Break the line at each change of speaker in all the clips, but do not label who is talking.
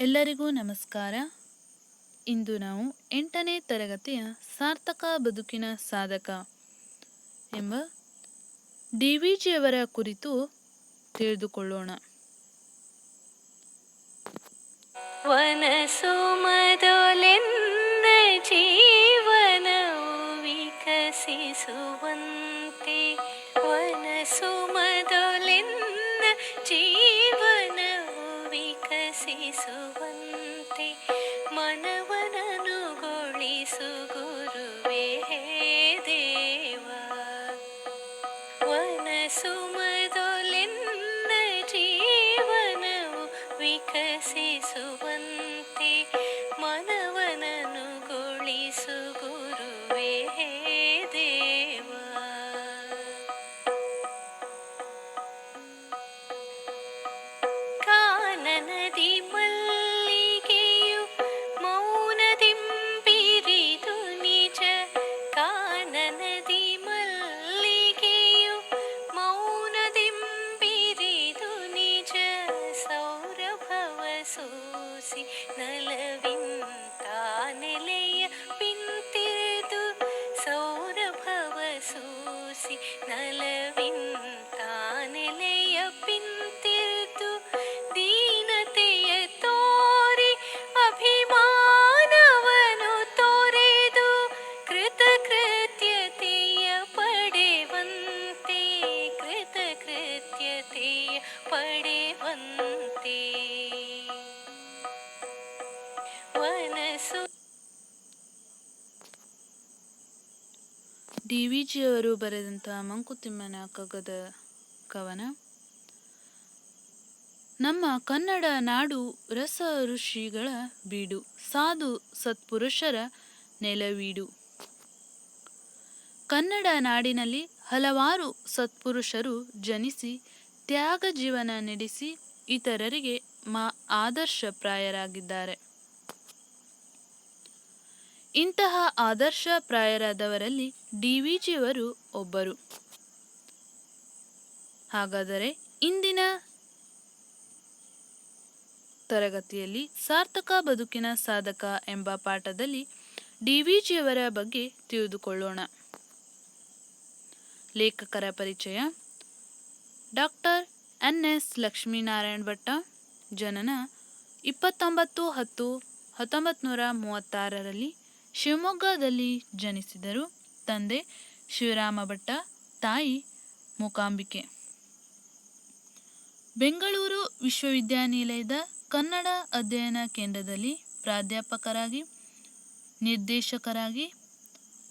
ಎಲ್ಲರಿಗೂ ನಮಸ್ಕಾರ. ಇಂದು ನಾವು ಎಂಟನೇ ತರಗತಿಯ ಸಾರ್ಥಕ ಬದುಕಿನ ಸಾಧಕ ಎಂಬ ಡಿ ವಿ ಜಿಯವರ ಕುರಿತು ತಿಳಿದುಕೊಳ್ಳೋಣ
ಜೀವನವು ವಿಕಸಿಸುವಂತೆ ಜೀವನವು
ಜಿಯವರು ಬರೆದಂತಹ ಮಂಕುತಿಮ್ಮನ ಕಗದ ಕವನ. ನಮ್ಮ ಕನ್ನಡ ನಾಡು ರಸ ಋಷಿಗಳ ಬೀಡು, ಸಾಧು ಸತ್ಪುರುಷರ ನೆಲವೀಡು. ಕನ್ನಡ ನಾಡಿನಲ್ಲಿ ಹಲವಾರು ಸತ್ಪುರುಷರು ಜನಿಸಿ, ತ್ಯಾಗ ಜೀವನ ನಡೆಸಿ ಇತರರಿಗೆ ಮಾ ಆದರ್ಶಪ್ರಾಯರಾಗಿದ್ದಾರೆ ಇಂತಹ ಆದರ್ಶಪ್ರಾಯರಾದವರಲ್ಲಿ ಡಿ ವಿ ಜಿಯವರು ಒಬ್ಬರು. ಹಾಗಾದರೆ ಇಂದಿನ ತರಗತಿಯಲ್ಲಿ ಸಾರ್ಥಕ ಬದುಕಿನ ಸಾಧಕ ಎಂಬ ಪಾಠದಲ್ಲಿ ಡಿ ಬಗ್ಗೆ ತಿಳಿದುಕೊಳ್ಳೋಣ. ಲೇಖಕರ ಪರಿಚಯ, doctor N S Lakshminarayana Bhatta, ಜನನ ಇಪ್ಪತ್ತೊಂಬತ್ತು ಹತ್ತು ಹತ್ತೊಂಬತ್ತು ನೂರ ಮೂವತ್ತಾರರಲ್ಲಿ ಶಿವಮೊಗ್ಗದಲ್ಲಿ ಜನಿಸಿದರು. ತಂದೆ ಶಿವರಾಮ ಭಟ್ಟ ತಾಯಿ ಮೂಕಾಂಬಿಕೆ. ಬೆಂಗಳೂರು ವಿಶ್ವವಿದ್ಯಾನಿಲಯದ ಕನ್ನಡ ಅಧ್ಯಯನ ಕೇಂದ್ರದಲ್ಲಿ ಪ್ರಾಧ್ಯಾಪಕರಾಗಿ, ನಿರ್ದೇಶಕರಾಗಿ,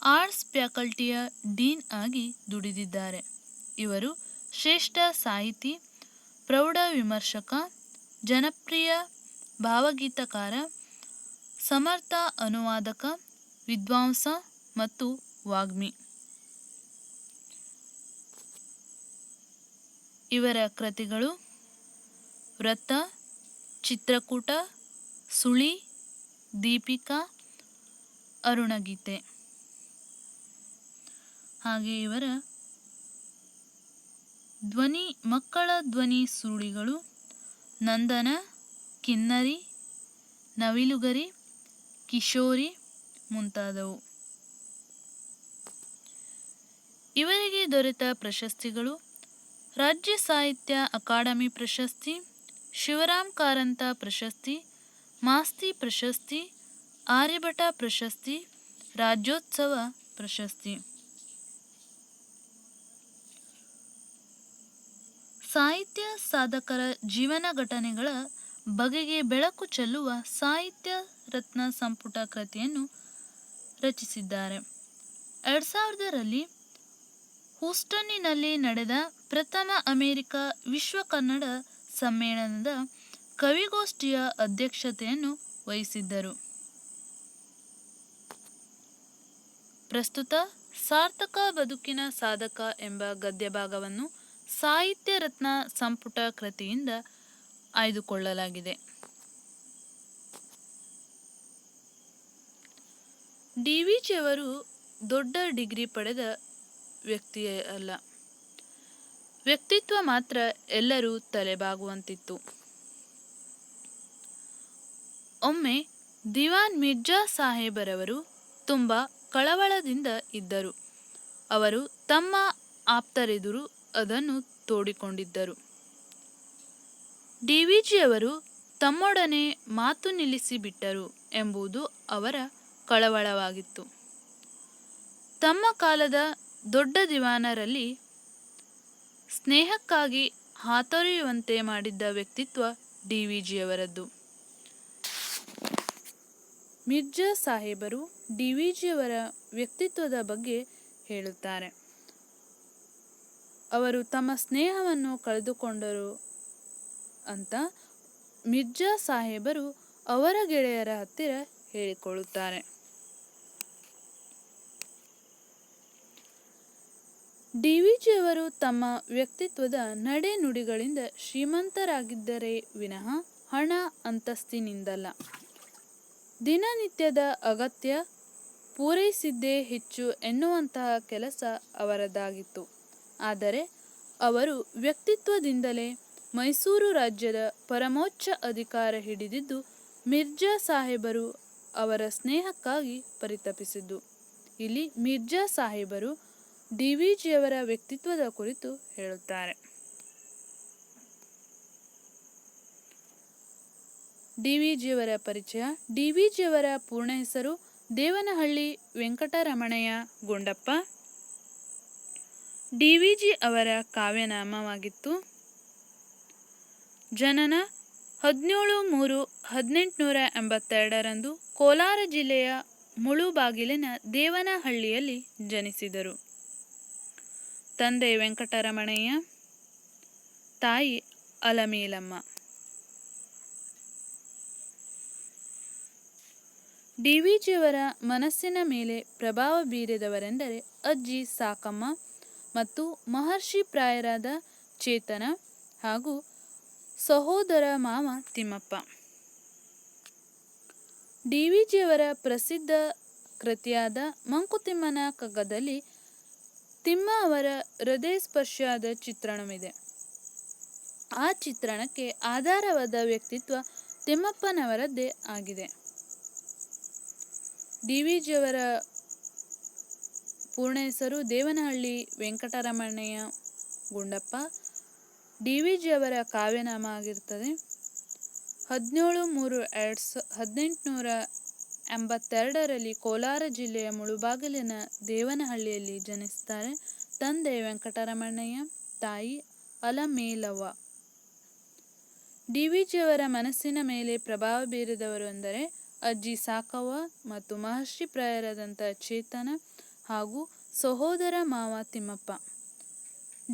ಆರ್ಟ್ಸ್ ಫ್ಯಾಕಲ್ಟಿಯ ಡೀನ್ ಆಗಿ ದುಡಿದಿದ್ದಾರೆ. ಇವರು ಶ್ರೇಷ್ಠ ಸಾಹಿತಿ, ಪ್ರೌಢ ವಿಮರ್ಶಕ, ಜನಪ್ರಿಯ ಭಾವಗೀತಕಾರ, ಸಮರ್ಥ ಅನುವಾದಕ, ವಿದ್ವಾಂಸ ಮತ್ತು ವಾಗ್ಮಿ. ಇವರ ಕೃತಿಗಳು ವ್ರತ ಚಿತ್ರಕೂಟ, ಸುಳಿ, ದೀಪಿಕಾ, ಅರುಣಗೀತೆ. ಹಾಗೆ ಇವರ ಧ್ವನಿ, ಮಕ್ಕಳ ಧ್ವನಿ ಸುರುಳಿಗಳು ನಂದನ, ಕಿನ್ನರಿ, ನವಿಲುಗರಿ, ಕಿಶೋರಿ ಮುಂತಾದವು. ಇವರಿಗೆ ದೊರೆತ ಪ್ರಶಸ್ತಿಗಳು ರಾಜ್ಯ ಸಾಹಿತ್ಯ ಅಕಾಡೆಮಿ ಪ್ರಶಸ್ತಿ, ಶಿವರಾಮ್ ಕಾರಂತ ಪ್ರಶಸ್ತಿ, ಮಾಸ್ತಿ ಪ್ರಶಸ್ತಿ, ಆರ್ಯಭಟ ಪ್ರಶಸ್ತಿ, ರಾಜ್ಯೋತ್ಸವ ಪ್ರಶಸ್ತಿ. ಸಾಹಿತ್ಯ ಸಾಧಕರ ಜೀವನ ಘಟನೆಗಳ ಬಗೆಗೆ ಬೆಳಕು ಚೆಲ್ಲುವ ಸಾಹಿತ್ಯ ರತ್ನ ಸಂಪುಟ ಕೃತಿಯನ್ನು ರಚಿಸಿದ್ದಾರೆ. ಎರಡ್ ಸಾವಿರದಲ್ಲಿ ಹೂಸ್ಟನ್ನಿನಲ್ಲಿ ನಡೆದ ಪ್ರಥಮ ಅಮೆರಿಕ ವಿಶ್ವ ಕನ್ನಡ ಸಮ್ಮೇಳನದ ಕವಿಗೋಷ್ಠಿಯ ಅಧ್ಯಕ್ಷತೆಯನ್ನು ವಹಿಸಿದ್ದರು. ಪ್ರಸ್ತುತ ಸಾರ್ಥಕ ಬದುಕಿನ ಸಾಧಕ ಎಂಬ ಗದ್ಯಭಾಗವನ್ನು ಸಾಹಿತ್ಯ ರತ್ನ ಸಂಪುಟ ಕೃತಿಯಿಂದ ಆಯ್ದುಕೊಳ್ಳಲಾಗಿದೆ. ಡಿ ವಿಜಿಯವರು ದೊಡ್ಡ ಡಿಗ್ರಿ ಪಡೆದ ವ್ಯಕ್ತಿಯೇ ಅಲ್ಲ. ವ್ಯಕ್ತಿತ್ವ ಮಾತ್ರ ಎಲ್ಲರೂ ತಲೆಬಾಗುವಂತಿತ್ತು. ಒಮ್ಮೆ ದಿವಾನ್ ಮಿರ್ಜಾ ಸಾಹೇಬರವರು ತುಂಬ ಕಳವಳದಿಂದ ಇದ್ದರು. ಅವರು ತಮ್ಮ ಆಪ್ತರೆದುರು ಅದನ್ನು ತೋಡಿಕೊಂಡಿದ್ದರು. ಡಿವಿಜಿಯವರು ತಮ್ಮೊಡನೆ ಮಾತು ನಿಲ್ಲಿಸಿಬಿಟ್ಟರು ಎಂಬುದು ಅವರ ಕಳವಳವಾಗಿತ್ತು. ತಮ್ಮ ಕಾಲದ ದೊಡ್ಡ ದಿವಾನರಲ್ಲಿ ಸ್ನೇಹಕ್ಕಾಗಿ ಹಾತೊರೆಯುವಂತೆ ಮಾಡಿದ್ದ ವ್ಯಕ್ತಿತ್ವ ಡಿ ವಿ ಜಿಯವರದ್ದು. ಮಿರ್ಜಾ ಸಾಹೇಬರು ಡಿ ವಿ ಜಿಯವರ ವ್ಯಕ್ತಿತ್ವದ ಬಗ್ಗೆ ಹೇಳುತ್ತಾರೆ. ಅವರು ತಮ್ಮ ಸ್ನೇಹವನ್ನು ಕಳೆದುಕೊಂಡರು ಅಂತ ಮಿರ್ಜಾ ಸಾಹೇಬರು ಅವರ ಗೆಳೆಯರ ಹತ್ತಿರ ಹೇಳಿಕೊಳ್ಳುತ್ತಾರೆ. ಡಿವಿಜಿಯವರು ತಮ್ಮ ವ್ಯಕ್ತಿತ್ವದ ನಡೆ ನುಡಿಗಳಿಂದ ಶ್ರೀಮಂತರಾಗಿದ್ದರೆ ವಿನಃ ಹಣ ಅಂತಸ್ತಿನಿಂದಲ್ಲ. ದಿನನಿತ್ಯದ ಅಗತ್ಯ ಪೂರೈಸಿದ್ದೇ ಹೆಚ್ಚು ಎನ್ನುವಂತಹ ಕೆಲಸ ಅವರದಾಗಿತ್ತು. ಆದರೆ ಅವರು ವ್ಯಕ್ತಿತ್ವದಿಂದಲೇ ಮೈಸೂರು ರಾಜ್ಯದ ಪರಮೋಚ್ಚ ಅಧಿಕಾರ ಹಿಡಿದಿದ್ದು ಮಿರ್ಜಾ ಸಾಹೇಬರು ಅವರ ಸ್ನೇಹಕ್ಕಾಗಿ ಪರಿತಪಿಸಿದ್ದು. ಇಲ್ಲಿ ಮಿರ್ಜಾ ಸಾಹೇಬರು ಡಿವಿಜಿಯವರ ವ್ಯಕ್ತಿತ್ವದ ಕುರಿತು ಹೇಳುತ್ತಾರೆ. ಡಿವಿಜಿಯವರ ಪರಿಚಯ ಡಿವಿಜಿಯವರ ಪೂರ್ಣ ಹೆಸರು ದೇವನಹಳ್ಳಿ ವೆಂಕಟರಮಣಯ್ಯ ಗುಂಡಪ್ಪ. ಡಿವಿಜಿ ಅವರ ಕಾವ್ಯನಾಮವಾಗಿತ್ತು ಜನನ ಹದಿನೇಳು ಮೂರು ಹದಿನೆಂಟುನೂರ ಎಂಬತ್ತೆರಡರಂದು ಕೋಲಾರ ಜಿಲ್ಲೆಯ ಮುಳುಬಾಗಿಲಿನ ದೇವನಹಳ್ಳಿಯಲ್ಲಿ ಜನಿಸಿದರು. ತಂದೆ ವೆಂಕಟರಮಣಯ್ಯ, ತಾಯಿ ಅಲಮೀಲಮ್ಮ. ಡಿವಿಜಿಯವರ ಮನಸ್ಸಿನ ಮೇಲೆ ಪ್ರಭಾವ ಬೀರಿದವರೆಂದರೆ ಅಜ್ಜಿ ಸಾಕಮ್ಮ ಮತ್ತು ಮಹರ್ಷಿ ಪ್ರಾಯರಾದ ಚೇತನ ಹಾಗೂ ಸಹೋದರ ಮಾವ ತಿಮ್ಮಪ್ಪ. ಡಿವಿಜಿಯವರ ಪ್ರಸಿದ್ಧ ಕೃತಿಯಾದ ಮಂಕುತಿಮ್ಮನ ಕಗ್ಗದಲ್ಲಿ ತಿಮ್ಮ ಅವರ ಹೃದಯ ಸ್ಪರ್ಶಿಯಾದ ಚಿತ್ರಣವಿದೆ. ಆ ಚಿತ್ರಣಕ್ಕೆ ಆಧಾರವಾದ ವ್ಯಕ್ತಿತ್ವ ತಿಮ್ಮಪ್ಪನವರದ್ದೇ ಆಗಿದೆ. ಡಿ ವಿ ಜಿಯವರ ಪೂರ್ಣ ಹೆಸರು ದೇವನಹಳ್ಳಿ ವೆಂಕಟರಮಣಯ್ಯ ಗುಂಡಪ್ಪ. ಡಿ ವಿ ಜಿಯವರ ಕಾವ್ಯನಾಮ ಆಗಿರ್ತದೆ ಹದಿನೇಳು ಮೂರು ಎರಡು ಸ ಹದಿನೆಂಟುನೂರ ಎಂಬತ್ತೆರಡರಲ್ಲಿ ಕೋಲಾರ ಜಿಲ್ಲೆಯ ಮುಳುಬಾಗಿಲಿನ ದೇವನಹಳ್ಳಿಯಲ್ಲಿ ಜನಿಸ್ತಾರೆ ತಂದೆ ವೆಂಕಟರಮಣಯ್ಯ, ತಾಯಿ ಅಲಮೇಲವ್ವ. ಡಿವಿಜಿಯವರ ಮನಸ್ಸಿನ ಮೇಲೆ ಪ್ರಭಾವ ಬೀರಿದವರು ಎಂದರೆ ಅಜ್ಜಿ ಸಾಕವ್ವ ಮತ್ತು ಮಹರ್ಷಿ ಪ್ರಾಯರಾದಂಥ ಚೇತನ ಹಾಗೂ ಸಹೋದರ ಮಾವ ತಿಮ್ಮಪ್ಪ.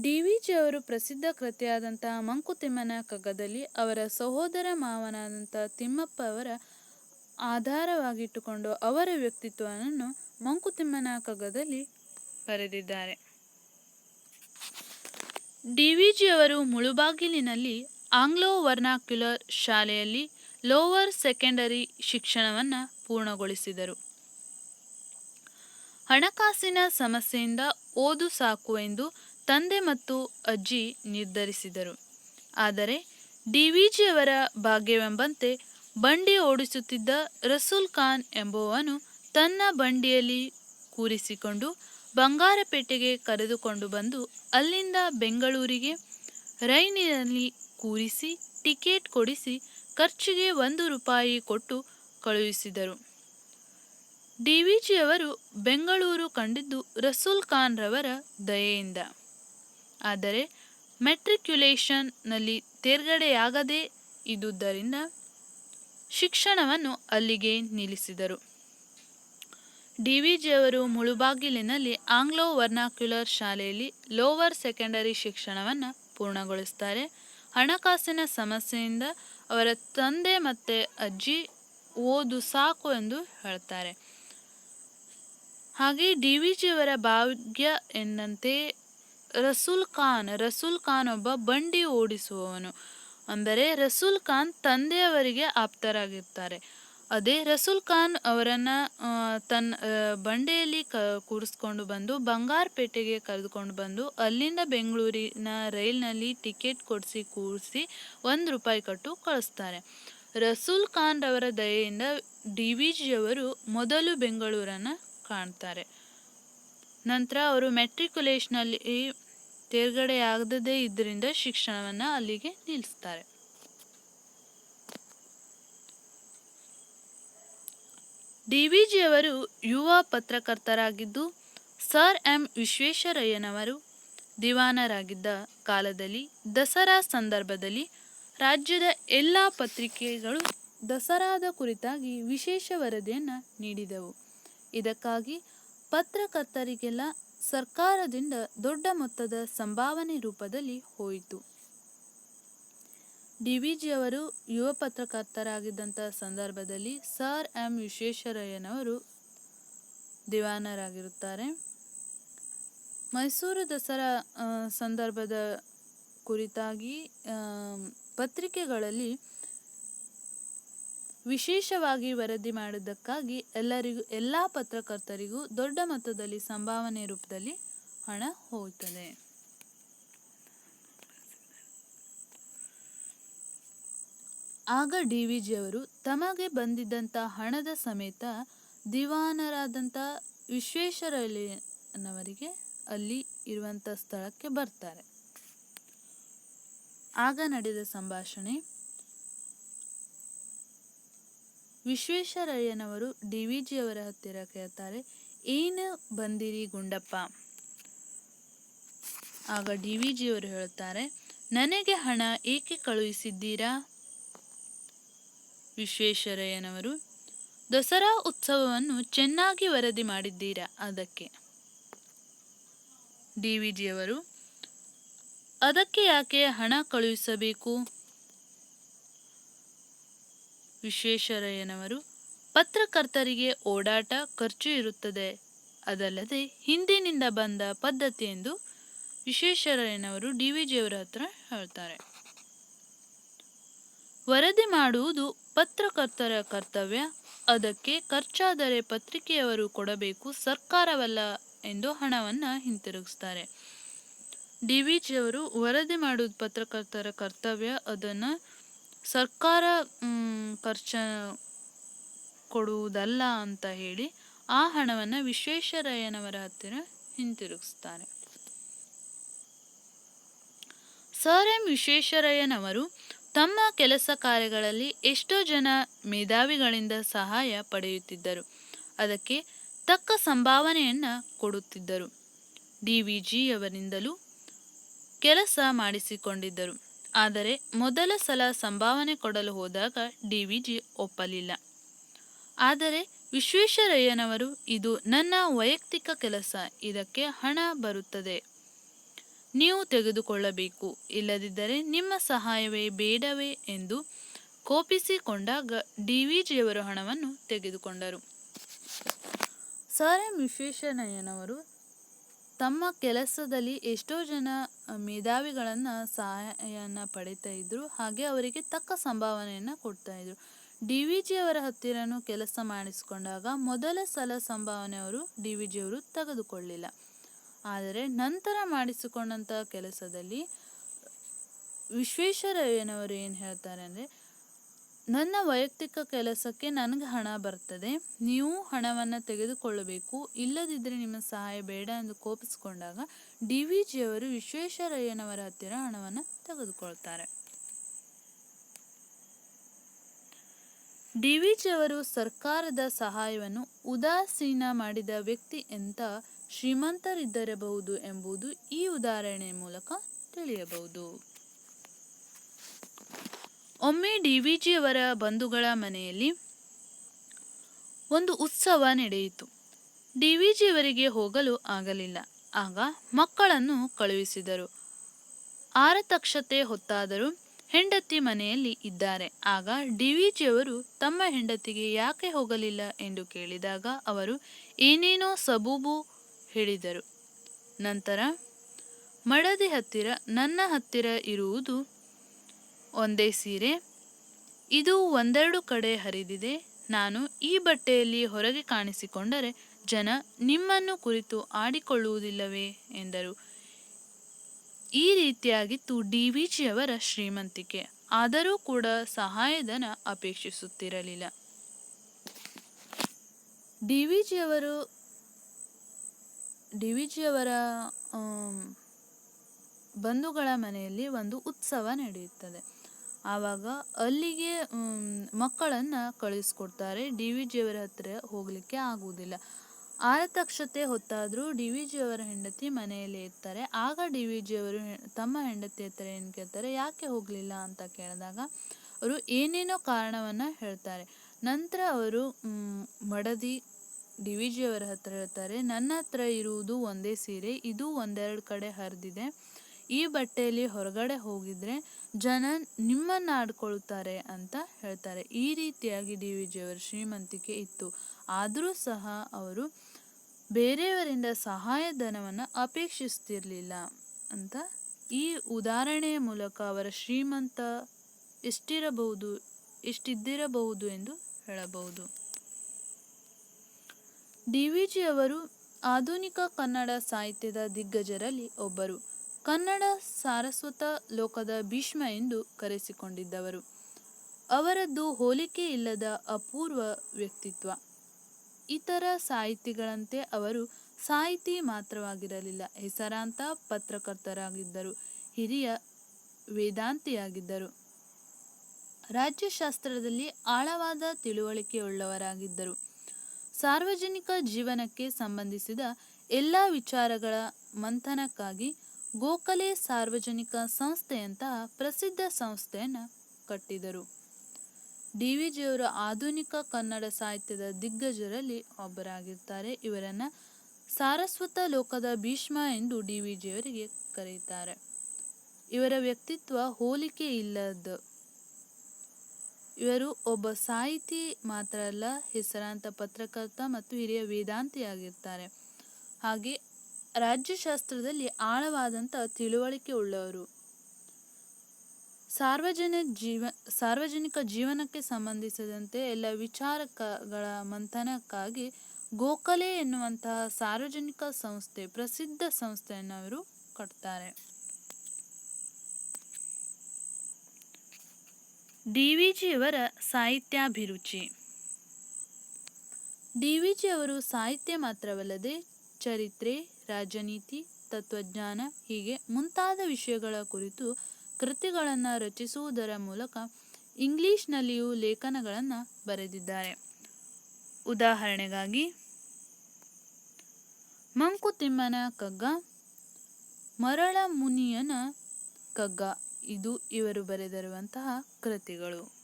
ಡಿವಿಜಿ ಅವರು ಪ್ರಸಿದ್ಧ ಕೃತಿಯಾದಂತಹ ಮಂಕುತಿಮ್ಮನ ಕಗ್ಗದಲ್ಲಿ ಅವರ ಸಹೋದರ ಮಾವನಾದಂಥ ತಿಮ್ಮಪ್ಪ ಅವರ ಆಧಾರವಾಗಿಟ್ಟುಕೊಂಡು ಅವರ ವ್ಯಕ್ತಿತ್ವವನ್ನು ಮಂಕುತಿಮ್ಮನ ಕಗ್ಗದಲ್ಲಿ ಬರೆದಿದ್ದಾರೆ. ಡಿವಿಜಿ ಅವರು ಮುಳುಬಾಗಿಲಿನಲ್ಲಿ ಆಂಗ್ಲೋ ವರ್ನಾಕ್ಯುಲರ್ ಶಾಲೆಯಲ್ಲಿ ಲೋವರ್ ಸೆಕೆಂಡರಿ ಶಿಕ್ಷಣವನ್ನು ಪೂರ್ಣಗೊಳಿಸಿದರು. ಹಣಕಾಸಿನ ಸಮಸ್ಯೆಯಿಂದ ಓದು ಸಾಕು ಎಂದು ತಂದೆ ಮತ್ತು ಅಜ್ಜಿ ನಿರ್ಧರಿಸಿದರು. ಆದರೆ ಡಿವಿಜಿಯವರ ಭಾಗ್ಯವೆಂಬಂತೆ ಬಂಡಿ ಓಡಿಸುತ್ತಿದ್ದ ರಸೂಲ್ ಖಾನ್ ಎಂಬುವನು ತನ್ನ ಬಂಡಿಯಲ್ಲಿ ಕೂರಿಸಿಕೊಂಡು ಬಂಗಾರಪೇಟೆಗೆ ಕರೆದುಕೊಂಡು ಬಂದು ಅಲ್ಲಿಂದ ಬೆಂಗಳೂರಿಗೆ ರೈಲಿನಲ್ಲಿ ಕೂರಿಸಿ ಟಿಕೆಟ್ ಕೊಡಿಸಿ ಖರ್ಚಿಗೆ ಒಂದು ರೂಪಾಯಿ ಕೊಟ್ಟು ಕಳುಹಿಸಿದರು. ಡಿ ವಿಜಿಯವರು ಬೆಂಗಳೂರು ಕಂಡಿದ್ದು ರಸೂಲ್ ಖಾನ್ ರವರ ದಯೆಯಿಂದ. ಆದರೆ ಮೆಟ್ರಿಕ್ಯುಲೇಷನ್ನಲ್ಲಿ ತೇರ್ಗಡೆಯಾಗದೇ ಇದ್ದುದರಿಂದ ಶಿಕ್ಷಣವನ್ನು ಅಲ್ಲಿಗೆ ನಿಲ್ಲಿಸಿದರು. ಡಿ ವಿ ಜಿಯವರು ಮುಳುಬಾಗಿಲಿನಲ್ಲಿ ಆಂಗ್ಲೋ ವರ್ನಾಕ್ಯುಲರ್ ಶಾಲೆಯಲ್ಲಿ ಲೋವರ್ ಸೆಕೆಂಡರಿ ಶಿಕ್ಷಣವನ್ನು ಪೂರ್ಣಗೊಳಿಸ್ತಾರೆ. ಹಣಕಾಸಿನ ಸಮಸ್ಯೆಯಿಂದ ಅವರ ತಂದೆ ಮತ್ತು ಅಜ್ಜಿ ಓದು ಸಾಕು ಎಂದು ಹೇಳ್ತಾರೆ. ಹಾಗೆ ಡಿ ವಿ ಜಿಯವರ ಭಾಗ್ಯ ಎಂದಂತೆ ರಸೂಲ್ ಖಾನ್ ರಸೂಲ್ ಖಾನ್ ಒಬ್ಬ ಬಂಡಿ ಓಡಿಸುವವನು. ಅಂದರೆ ರಸೂಲ್ ಖಾನ್ ತಂದೆಯವರಿಗೆ ಆಪ್ತರಾಗಿರ್ತಾರೆ. ಅದೇ ರಸೂಲ್ ಖಾನ್ ಅವರನ್ನು ತನ್ನ ಬಂಡೆಯಲ್ಲಿ ಕ, ಕೂರಿಸ್ಕೊಂಡು ಬಂದು ಬಂಗಾರಪೇಟೆಗೆ ಕರೆದುಕೊಂಡು ಬಂದು ಅಲ್ಲಿಂದ ಬೆಂಗಳೂರಿನ ರೈಲ್ನಲ್ಲಿ ಟಿಕೆಟ್ ಕೊಡಿಸಿ ಕೂರಿಸಿ ಒಂದು ರೂಪಾಯಿ ಕಟ್ಟು ಕಳಿಸ್ತಾರೆ. ರಸೂಲ್ ಖಾನ್ ರವರ ದಯೆಯಿಂದ ಡಿ ವಿ ಜಿಯವರು ಮೊದಲು ಬೆಂಗಳೂರನ್ನು ಕಾಣ್ತಾರೆ. ನಂತರ ಅವರು ಮೆಟ್ರಿಕ್ಯುಲೇಷನಲ್ಲಿ ತೇರ್ಗಡೆ ಆಗದೇ ಇದರಿಂದ ಶಿಕ್ಷಣವನ್ನು ಅಲ್ಲಿಗೆ ನಿಲ್ಲಿಸ್ತಾರೆ. ಡಿ ವಿ ಜಿಯವರು ಯುವ ಪತ್ರಕರ್ತರಾಗಿದ್ದು, ಸರ್ ಎಂ. ವಿಶ್ವೇಶ್ವರಯ್ಯನವರು ದಿವಾನರಾಗಿದ್ದ ಕಾಲದಲ್ಲಿ, ದಸರಾ ಸಂದರ್ಭದಲ್ಲಿ ರಾಜ್ಯದ ಎಲ್ಲ ಪತ್ರಿಕೆಗಳು ದಸರಾದ ಕುರಿತಾಗಿ ವಿಶೇಷ ವರದಿಯನ್ನು ನೀಡಿದವು. ಇದಕ್ಕಾಗಿ ಪತ್ರಕರ್ತರಿಗೆಲ್ಲ ಸರ್ಕಾರದಿಂದ ದೊಡ್ಡ ಮೊತ್ತದ ಸಂಭಾವನೆ ರೂಪದಲ್ಲಿ ಹೋಯಿತು. ಡಿವಿಜಿಯವರು ಯುವ ಪತ್ರಕರ್ತರಾಗಿದ್ದಂಥ ಸಂದರ್ಭದಲ್ಲಿ ಸರ್ ಎಂ. ವಿಶ್ವೇಶ್ವರಯ್ಯನವರು ದಿವಾನರಾಗಿರುತ್ತಾರೆ. ಮೈಸೂರು ದಸರಾ ಸಂದರ್ಭದ ಕುರಿತಾಗಿ ಪತ್ರಿಕೆಗಳಲ್ಲಿ ವಿಶೇಷವಾಗಿ ವರದಿ ಮಾಡಿದ್ದಕ್ಕಾಗಿ ಎಲ್ಲರಿಗೂ, ಎಲ್ಲ ಪತ್ರಕರ್ತರಿಗೂ ದೊಡ್ಡ ಮೊತ್ತದಲ್ಲಿ ಸಂಭಾವನೆ ರೂಪದಲ್ಲಿ ಹಣ ಹೋಗುತ್ತದೆ ಆಗ ಡಿ ವಿ ತಮಗೆ ಬಂದಿದ್ದಂಥ ಹಣದ ಸಮೇತ ದಿವಾನರಾದಂಥ ವಿಶ್ವೇಶ್ವರಯ್ಯನವರಿಗೆ ಅಲ್ಲಿ ಇರುವಂಥ ಸ್ಥಳಕ್ಕೆ ಬರ್ತಾರೆ. ಆಗ ನಡೆದ ಸಂಭಾಷಣೆ ವಿಶ್ವೇಶ್ವರಯ್ಯನವರು ಡಿ ವಿ ಜಿಯವರ ಹತ್ತಿರ ಕೇಳ್ತಾರೆ, ಏನು ಬಂದಿರಿ ಗುಂಡಪ್ಪ? ಆಗ ಡಿ ವಿ ಜಿಯವರು ಹೇಳುತ್ತಾರೆ ನನಗೆ ಹಣ ಏಕೆ ಕಳುಹಿಸಿದ್ದೀರಾ? ವಿಶ್ವೇಶ್ವರಯ್ಯನವರು, ದಸರಾ ಉತ್ಸವವನ್ನು ಚೆನ್ನಾಗಿ ವರದಿ ಮಾಡಿದ್ದೀರಾ? ಅದಕ್ಕೆ. ಡಿ ವಿ ಜಿಯವರು ಅದಕ್ಕೆ ಯಾಕೆ ಹಣ ಕಳುಹಿಸಬೇಕು? ವಿಶ್ವೇಶ್ವರಯ್ಯನವರು ಪತ್ರಕರ್ತರಿಗೆ ಓಡಾಟ ಖರ್ಚು ಇರುತ್ತದೆ. ಅದಲ್ಲದೆ ಹಿಂದಿನಿಂದ ಬಂದ ಪದ್ಧತಿ ಎಂದು ವಿಶ್ವೇಶ್ವರಯ್ಯನವರು ಡಿ ವಿ ಜಿಯವರ ಹತ್ರ ಹೇಳ್ತಾರೆ. ವರದಿ ಮಾಡುವುದು ಪತ್ರಕರ್ತರ ಕರ್ತವ್ಯ. ಅದಕ್ಕೆ ಖರ್ಚಾದರೆ ಪತ್ರಿಕೆಯವರು ಕೊಡಬೇಕು, ಸರ್ಕಾರವಲ್ಲ ಎಂದು ಹಣವನ್ನು ಹಿಂತಿರುಗಿಸ್ತಾರೆ. ಡಿ ವಿ ಜಿಯವರು ವರದಿ ಮಾಡುವುದು ಪತ್ರಕರ್ತರ ಕರ್ತವ್ಯ. ಅದನ್ನು ಸರ್ಕಾರ ಖರ್ಚ ಕೊಡುವುದಲ್ಲ ಅಂತ ಹೇಳಿ ಆ ಹಣವನ್ನು ವಿಶ್ವೇಶ್ವರಯ್ಯನವರ ಹತ್ತಿರ ಹಿಂತಿರುಗಿಸ್ತಾರೆ. ಸರ್ ಎಂ ವಿಶ್ವೇಶ್ವರಯ್ಯನವರು ತಮ್ಮ ಕೆಲಸ ಕಾರ್ಯಗಳಲ್ಲಿ ಎಷ್ಟೋ ಜನ ಮೇಧಾವಿಗಳಿಂದ ಸಹಾಯ ಪಡೆಯುತ್ತಿದ್ದರು. ಅದಕ್ಕೆ ತಕ್ಕ ಸಂಭಾವನೆಯನ್ನು ಕೊಡುತ್ತಿದ್ದರು. ಡಿ ವಿ ಜಿಯವರಿಂದಲೂ ಕೆಲಸ ಮಾಡಿಸಿಕೊಂಡಿದ್ದರು. ಆದರೆ ಮೊದಲ ಸಲ ಸಂಭಾವನೆ ಕೊಡಲು ಹೋದಾಗ ಡಿ ವಿ ಜಿ ಒಪ್ಪಲಿಲ್ಲ. ಆದರೆ ವಿಶ್ವೇಶ್ವರಯ್ಯನವರು ಇದು ನನ್ನ ವೈಯಕ್ತಿಕ ಕೆಲಸ, ಇದಕ್ಕೆ ಹಣ ಬರುತ್ತದೆ. ನೀವು ತೆಗೆದುಕೊಳ್ಳಬೇಕು. ಇಲ್ಲದಿದ್ದರೆ ನಿಮ್ಮ ಸಹಾಯವೇ ಬೇಡವೇ ಎಂದು ಕೋಪಿಸಿಕೊಂಡಾಗ ಡಿ ವಿ ಜಿಯವರು ಹಣವನ್ನು ತೆಗೆದುಕೊಂಡರು. ಸರ್ ಎಂ ವಿಶ್ವೇಶ್ವರಯ್ಯನವರು ತಮ್ಮ ಕೆಲಸದಲ್ಲಿ ಎಷ್ಟೋ ಜನ ಮೇಧಾವಿಗಳನ್ನು ಸಹಾಯನ ಪಡಿತಾ ಇದ್ದರು ಹಾಗೆ ಅವರಿಗೆ ತಕ್ಕ ಸಂಭಾವನೆಯನ್ನು ಕೊಡ್ತಾ ಇದ್ರು. ಡಿ ವಿ ಜಿಯವರ ಹತ್ತಿರನೂ ಕೆಲಸ ಮಾಡಿಸಿಕೊಂಡಾಗ ಮೊದಲ ಸಲ ಸಂಭಾವನೆ ಅವರು ಡಿ ವಿ ಜಿಯವರು ತೆಗೆದುಕೊಳ್ಳಿಲ್ಲ. ಆದರೆ ನಂತರ ಮಾಡಿಸಿಕೊಂಡಂಥ ಕೆಲಸದಲ್ಲಿ ವಿಶ್ವೇಶ್ವರಯ್ಯನವರು ಏನು ಹೇಳ್ತಾರೆ ಅಂದರೆ ನನ್ನ ವೈಯಕ್ತಿಕ ಕೆಲಸಕ್ಕೆ ನನಗೆ ಹಣ ಬರ್ತದೆ. ನೀವು ಹಣವನ್ನು ತೆಗೆದುಕೊಳ್ಳಬೇಕು. ಇಲ್ಲದಿದ್ದರೆ ನಿಮ್ಮ ಸಹಾಯ ಬೇಡ ಎಂದು ಕೋಪಿಸಿಕೊಂಡಾಗ ಡಿ ವಿ ಜಿಯವರು ವಿಶ್ವೇಶ್ವರಯ್ಯನವರ ಹತ್ತಿರ ಹಣವನ್ನು ತೆಗೆದುಕೊಳ್ತಾರೆ. ಡಿ ವಿ ಜಿಯವರು ಸರ್ಕಾರದ ಸಹಾಯವನ್ನು ಉದಾಸೀನ ಮಾಡಿದ ವ್ಯಕ್ತಿ ಎಂತ ಶ್ರೀಮಂತರಿದ್ದರಬಹುದು ಎಂಬುದು ಈ ಉದಾಹರಣೆ ಮೂಲಕ ತಿಳಿಯಬಹುದು. ಒಮ್ಮೆ ಡಿ ವಿ ಜಿಯವರ ಬಂಧುಗಳ ಮನೆಯಲ್ಲಿ ಒಂದು ಉತ್ಸವ ನಡೆಯಿತು. ಡಿ ವಿ ಜಿಯವರಿಗೆ ಹೋಗಲು ಆಗಲಿಲ್ಲ. ಆಗ ಮಕ್ಕಳನ್ನು ಕಳುಹಿಸಿದರು. ಆರತಕ್ಷತೆ ಹೊತ್ತಾದರೂ ಹೆಂಡತಿ ಮನೆಯಲ್ಲಿ ಇದ್ದಾರೆ. ಆಗ ಡಿ ವಿ ಜಿಯವರು ತಮ್ಮ ಹೆಂಡತಿಗೆ ಯಾಕೆ ಹೋಗಲಿಲ್ಲ ಎಂದು ಕೇಳಿದಾಗ ಅವರು ಏನೇನೋ ಸಬೂಬು ಹೇಳಿದರು. ನಂತರ, ಮಡದಿ ಹತ್ತಿರ ನನ್ನ ಹತ್ತಿರ ಇರುವುದು ಒಂದೇ ಸೀರೆ. ಇದು ಒಂದೆರಡು ಕಡೆ ಹರಿದಿದೆ. ನಾನು ಈ ಬಟ್ಟೆಯಲ್ಲಿ ಹೊರಗೆ ಕಾಣಿಸಿಕೊಂಡರೆ ಜನ ನಿಮ್ಮನ್ನು ಕುರಿತು ಆಡಿಕೊಳ್ಳುವುದಿಲ್ಲವೇ? ಎಂದರು. ಈ ರೀತಿಯಾಗಿತ್ತು ಡಿ. ವಿ. ಜಿಯವರ ಶ್ರೀಮಂತಿಕೆ. ಆದರೂ ಕೂಡ ಸಹಾಯಧನ ಅಪೇಕ್ಷಿಸುತ್ತಿರಲಿಲ್ಲ. ಡಿ. ವಿ. ಜಿಯವರು ಡಿ. ವಿ. ಜಿಯವರ ಆಮ್, ಬಂಧುಗಳ ಮನೆಯಲ್ಲಿ ಒಂದು ಉತ್ಸವ ನಡೆಯುತ್ತದೆ. ಆವಾಗ ಅಲ್ಲಿಗೆ ಮಕ್ಕಳನ್ನು ಕಳಿಸ್ಕೊಡ್ತಾರೆ. ಡಿ ವಿ ಜಿಯವರ ಹತ್ತಿರ ಹೋಗಲಿಕ್ಕೆ ಆಗುವುದಿಲ್ಲ. ಆರತಕ್ಷತೆ ಹೊತ್ತಾದರೂ ಡಿ ವಿ ಜಿಯವರ ಹೆಂಡತಿ ಮನೆಯಲ್ಲೇ ಇರ್ತಾರೆ. ಆಗ ಡಿ ವಿ ಜಿಯವರು ತಮ್ಮ ಹೆಂಡತಿ ಹತ್ತಿರ ಏನು ಕೇಳ್ತಾರೆ? ಯಾಕೆ ಹೋಗಲಿಲ್ಲ ಅಂತ ಕೇಳಿದಾಗ ಅವರು ಏನೇನೋ ಕಾರಣವನ್ನು ಹೇಳ್ತಾರೆ. ನಂತರ ಅವರು ಮಡದಿ ಡಿ ವಿ ಜಿಯವರ ಹತ್ತಿರ ಹೇಳ್ತಾರೆ, ನನ್ನ ಹತ್ರ ಇರುವುದು ಒಂದೇ ಸೀರೆ, ಇದು ಒಂದೆರಡು ಕಡೆ ಹರಿದಿದೆ. ಈ ಬಟ್ಟೆಯಲ್ಲಿ ಹೊರಗಡೆ ಹೋಗಿದ್ರೆ ಜನ ನಿಮ್ಮನ್ನು ಆಡ್ಕೊಳ್ತಾರೆ ಅಂತ ಹೇಳ್ತಾರೆ. ಈ ರೀತಿಯಾಗಿ ಡಿ ವಿ ಜಿಯವರ ಶ್ರೀಮಂತಿಕೆ ಇತ್ತು. ಆದರೂ ಸಹ ಅವರು ಬೇರೆಯವರಿಂದ ಸಹಾಯಧನವನ್ನು ಅಪೇಕ್ಷಿಸ್ತಿರಲಿಲ್ಲ ಅಂತ ಈ ಉದಾಹರಣೆಯ ಮೂಲಕ ಅವರ ಶ್ರೀಮಂತ ಎಷ್ಟಿರಬಹುದು, ಎಷ್ಟಿದ್ದಿರಬಹುದು ಎಂದು ಹೇಳಬಹುದು. ಡಿ ವಿ ಜಿ ಅವರು ಆಧುನಿಕ ಕನ್ನಡ ಸಾಹಿತ್ಯದ ದಿಗ್ಗಜರಲ್ಲಿ ಒಬ್ಬರು. ಕನ್ನಡ ಸಾರಸ್ವತ ಲೋಕದ ಭೀಷ್ಮ ಎಂದು ಕರೆಸಿಕೊಂಡಿದ್ದವರು. ಅವರದ್ದು ಹೋಲಿಕೆ ಇಲ್ಲದ ಅಪೂರ್ವ ವ್ಯಕ್ತಿತ್ವ. ಇತರ ಸಾಹಿತಿಗಳಂತೆ ಅವರು ಸಾಹಿತಿ ಮಾತ್ರವಾಗಿರಲಿಲ್ಲ. ಹೆಸರಾಂತ ಪತ್ರಕರ್ತರಾಗಿದ್ದರು. ಹಿರಿಯ ವೇದಾಂತಿಯಾಗಿದ್ದರು. ರಾಜ್ಯಶಾಸ್ತ್ರದಲ್ಲಿ ಆಳವಾದ ತಿಳುವಳಿಕೆಯುಳ್ಳವರಾಗಿದ್ದರು. ಸಾರ್ವಜನಿಕ ಜೀವನಕ್ಕೆ ಸಂಬಂಧಿಸಿದ ಎಲ್ಲ ವಿಚಾರಗಳ ಮಂಥನಕ್ಕಾಗಿ ಗೋಖಲೆ ಸಾರ್ವಜನಿಕ ಸಂಸ್ಥೆಯಂತಹ ಪ್ರಸಿದ್ಧ ಸಂಸ್ಥೆಯನ್ನು ಕಟ್ಟಿದರು. ಡಿ ವಿ ಜಿಯವರು ಆಧುನಿಕ ಕನ್ನಡ ಸಾಹಿತ್ಯದ ದಿಗ್ಗಜರಲ್ಲಿ ಒಬ್ಬರಾಗಿರ್ತಾರೆ. ಇವರನ್ನು ಸಾರಸ್ವತ ಲೋಕದ ಭೀಷ್ಮ ಎಂದು ಡಿ ವಿ ಜಿಯವರಿಗೆ ಕರೆಯುತ್ತಾರೆ ಇವರ ವ್ಯಕ್ತಿತ್ವ ಹೋಲಿಕೆ ಇಲ್ಲದ ಇವರು ಒಬ್ಬ ಸಾಹಿತಿ ಮಾತ್ರ ಅಲ್ಲ, ಹೆಸರಾಂತ ಪತ್ರಕರ್ತ ಮತ್ತು ಹಿರಿಯ ವೇದಾಂತಿಯಾಗಿರ್ತಾರೆ. ಹಾಗೆ ರಾಜ್ಯಶಾಸ್ತ್ರದಲ್ಲಿ ಆಳವಾದಂಥ ತಿಳುವಳಿಕೆ ಉಳ್ಳವರು. ಸಾರ್ವಜನಿಕ ಜೀವ, ಸಾರ್ವಜನಿಕ ಜೀವನಕ್ಕೆ ಸಂಬಂಧಿಸಿದಂತೆ ಎಲ್ಲ ವಿಚಾರಕಗಳ ಮಂಥನಕ್ಕಾಗಿ ಗೋಖಲೆ ಎನ್ನುವಂತಹ ಸಾರ್ವಜನಿಕ ಸಂಸ್ಥೆ, ಪ್ರಸಿದ್ಧ ಸಂಸ್ಥೆಯನ್ನು ಅವರು ಕಟ್ತಾರೆ. ಡಿ ಜಿಯವರ ಸಾಹಿತ್ಯಾಭಿರುಚಿ. ಡಿ ವಿ ಜಿ ಅವರು ಸಾಹಿತ್ಯ ಮಾತ್ರವಲ್ಲದೆ, ಚರಿತ್ರೆ ರಾಜನೀತಿ ತತ್ವಜ್ಞಾನ ಹೀಗೆ ಮುಂತಾದ ವಿಷಯಗಳ ಕುರಿತು ಕೃತಿಗಳನ್ನು ರಚಿಸುವುದರ ಮೂಲಕ ಇಂಗ್ಲಿಷ್ನಲ್ಲಿಯೂ ಲೇಖನಗಳನ್ನು ಬರೆದಿದ್ದಾರೆ. ಉದಾಹರಣೆಗಾಗಿ, ಮಂಕುತಿಮ್ಮನ ಕಗ್ಗ ಮರಳ ಮುನಿಯನ ಕಗ್ಗ, ಇದು ಇವರು ಬರೆದಿರುವಂತಹ ಕೃತಿಗಳು.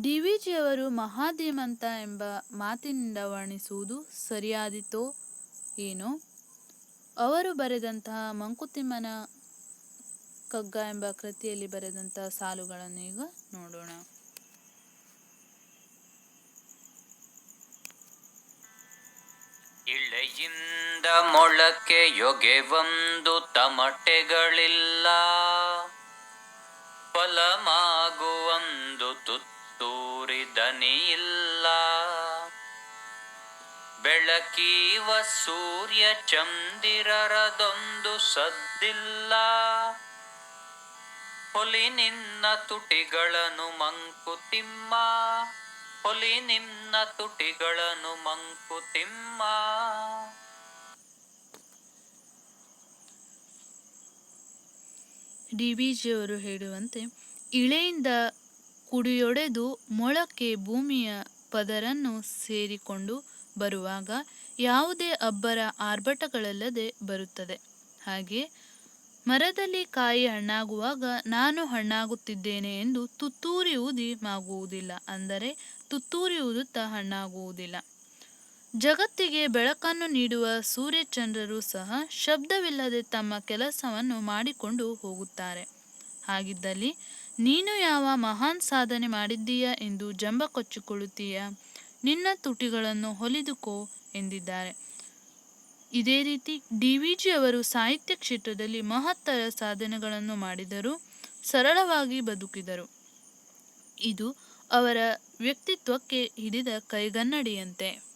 ಡಿ ವಿ ಜಿಯವರು ಎಂಬ ಮಾತಿನಿಂದ ವರ್ಣಿಸುವುದು ಸರಿಯಾದಿತೋ ಏನೋ? ಅವರು ಬರೆದಂತಹ ಮಂಕುತಿಮ್ಮನ ಕಗ್ಗ ಎಂಬ ಕೃತಿಯಲ್ಲಿ ಬರೆದಂತಹ ಸಾಲುಗಳನ್ನು ಈಗ ನೋಡೋಣ.
ಇಳೆಯಿಂದ ಮೊಳಕೆ ಒಂದು ತಮಟೆಗಳಿಲ್ಲ. ಫಲಮಾಗು ದನಿಯಿಲ್ಲ ಬೆಳಕೀವ ಸೂರ್ಯ ಚಂದಿರರದೊಂದು ಸದ್ದಿಲ್ಲ. ಹೊಲಿ ನಿನ್ನ ತುಟಿಗಳನ್ನು ಮಂಕುತಿಮ್ಮ. ಹೊಲಿ ನಿನ್ನ ತುಟಿಗಳನ್ನು ಮಂಕುತಿಮ್ಮ.
ಡಿ ಬಿ ಜಿಯವರು ಹೇಳುವಂತೆ, ಇಳೆಯಿಂದ ಕುಡಿಯೊಡೆದು ಮೊಳಕೆ ಭೂಮಿಯ ಪದರನ್ನು ಸೇರಿಕೊಂಡು ಬರುವಾಗ ಯಾವುದೇ ಅಬ್ಬರ ಆರ್ಭಟಗಳಲ್ಲದೆ ಬರುತ್ತದೆ. ಹಾಗೆ ಮರದಲ್ಲಿ ಕಾಯಿ ಹಣ್ಣಾಗುವಾಗ ನಾನು ಹಣ್ಣಾಗುತ್ತಿದ್ದೇನೆ ಎಂದು ತುತ್ತೂರಿ ಊದಿ ಮಾಗುವುದಿಲ್ಲ, ಅಂದರೆ ತುತ್ತೂರಿ ಊದುತ್ತಾ ಹಣ್ಣಾಗುವುದಿಲ್ಲ. ಜಗತ್ತಿಗೆ ಬೆಳಕನ್ನು ನೀಡುವ ಸೂರ್ಯಚಂದ್ರರು ಸಹ ಶಬ್ದವಿಲ್ಲದೆ ತಮ್ಮ ಕೆಲಸವನ್ನು ಮಾಡಿಕೊಂಡು ಹೋಗುತ್ತಾರೆ. ಹಾಗಿದ್ದಲ್ಲಿ ನೀನು ಯಾವ ಮಹಾನ್ ಸಾಧನೆ ಮಾಡಿದ್ದೀಯ ಎಂದು ಜಂಬ ಕೊಚ್ಚಿಕೊಳ್ಳುತ್ತೀಯ? ನಿನ್ನ ತುಟಿಗಳನ್ನು ಹೊಲಿದುಕೋ ಎಂದಿದ್ದಾರೆ. ಇದೇ ರೀತಿ ಡಿ ವಿ ಜಿ ಅವರು ಸಾಹಿತ್ಯ ಕ್ಷೇತ್ರದಲ್ಲಿ ಮಹತ್ತರ ಸಾಧನೆಗಳನ್ನು ಮಾಡಿದರು ಸರಳವಾಗಿ ಬದುಕಿದರು. ಇದು ಅವರ ವ್ಯಕ್ತಿತ್ವಕ್ಕೆ ಹಿಡಿದ ಕೈಗನ್ನಡಿಯಂತೆ.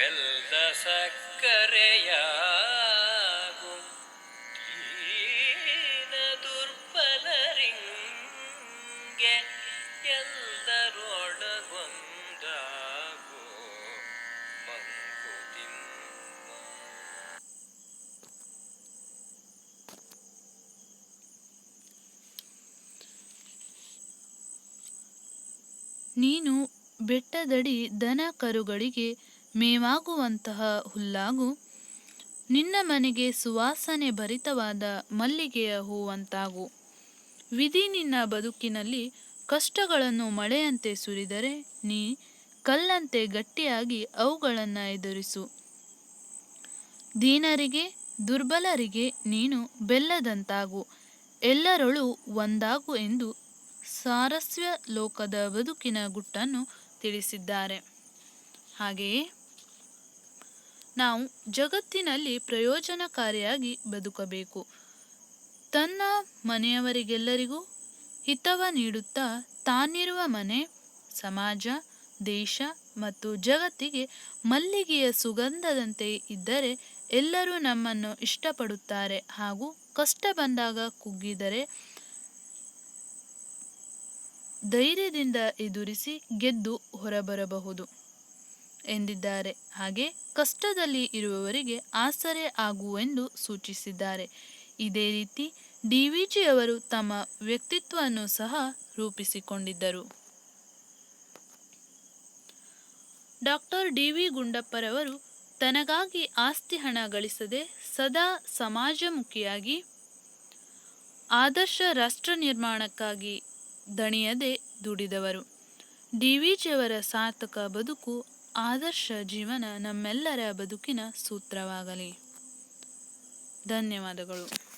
ಬೆಲ್ಲ ಸಕ್ಕರೆಯಾಗು. ದೀನ ದುರ್ಬಲರಿಂಗೆ ಎಲ್ಲರೊಳಗೊಂದಾಗು ಮಂಕುತಿಮ್ಮ
ನೀನು ಬೆಟ್ಟದಡಿ ದನ ಕರುಗಳಿಗೆ ಮೇವಾಗುವಂತಹ ಹುಲ್ಲಾಗು ನಿನ್ನ ಮನೆಗೆ ಸುವಾಸನೆ ಭರಿತವಾದ ಮಲ್ಲಿಗೆಯ ಹೂವಂತಾಗು. ವಿಧಿ ನಿನ್ನ ಬದುಕಿನಲ್ಲಿ ಕಷ್ಟಗಳನ್ನು ಮಳೆಯಂತೆ ಸುರಿದರೆ ನೀ ಕಲ್ಲಂತೆ ಗಟ್ಟಿಯಾಗಿ ಅವುಗಳನ್ನು ಎದುರಿಸು. ದೀನರಿಗೆ, ದುರ್ಬಲರಿಗೆ ನೀನು ಬೆಲ್ಲದಂತಾಗು. ಎಲ್ಲರೊಳು ಒಂದಾಗು ಎಂದು ಸಾರಸ್ಯ ಲೋಕದ ಬದುಕಿನ ಗುಟ್ಟನ್ನು ತಿಳಿಸಿದ್ದಾರೆ. ಹಾಗೆಯೇ ನಾವು ಜಗತ್ತಿನಲ್ಲಿ ಪ್ರಯೋಜನಕಾರಿಯಾಗಿ ಬದುಕಬೇಕು. ತನ್ನ ಮನೆಯವರಿಗೆಲ್ಲರಿಗೂ ಹಿತವ ನೀಡುತ್ತಾ ತಾನಿರುವ ಮನೆ, ಸಮಾಜ, ದೇಶ ಮತ್ತು ಜಗತ್ತಿಗೆ ಮಲ್ಲಿಗೆಯ ಸುಗಂಧದಂತೆ ಇದ್ದರೆ ಎಲ್ಲರೂ ನಮ್ಮನ್ನು ಇಷ್ಟಪಡುತ್ತಾರೆ ಹಾಗೂ ಕಷ್ಟ ಬಂದಾಗ ಕುಗ್ಗಿದರೆ ಧೈರ್ಯದಿಂದ ಎದುರಿಸಿ ಗೆದ್ದು ಹೊರಬರಬಹುದು. ಎಂದಿದ್ದಾರೆ. ಹಾಗೆ ಕಷ್ಟದಲ್ಲಿ ಇರುವವರಿಗೆ ಆಸರೆ ಆಗುವೆಂದು ಸೂಚಿಸಿದ್ದಾರೆ. ಇದೇ ರೀತಿ ಡಿ ವಿ ಜಿಯವರು ತಮ್ಮ ವ್ಯಕ್ತಿತ್ವವನ್ನು ಸಹ ರೂಪಿಸಿಕೊಂಡಿದ್ದರು. Doctor D. ವಿ ಗುಂಡಪ್ಪರವರು ತನಗಾಗಿ ಆಸ್ತಿ ಹಣ ಗಳಿಸದೆ ಸದಾ ಸಮಾಜಮುಖಿಯಾಗಿ, ಆದರ್ಶ ರಾಷ್ಟ್ರ ನಿರ್ಮಾಣಕ್ಕಾಗಿ ದಣಿಯದೆ ದುಡಿದವರು. ಡಿ ವಿ ಜಿಯವರ ಸಾರ್ಥಕ ಬದುಕು ಆದರ್ಶ ಜೀವನ ನಮ್ಮೆಲ್ಲರ ಬದುಕಿನ ಸೂತ್ರವಾಗಲಿ. ಧನ್ಯವಾದಗಳು.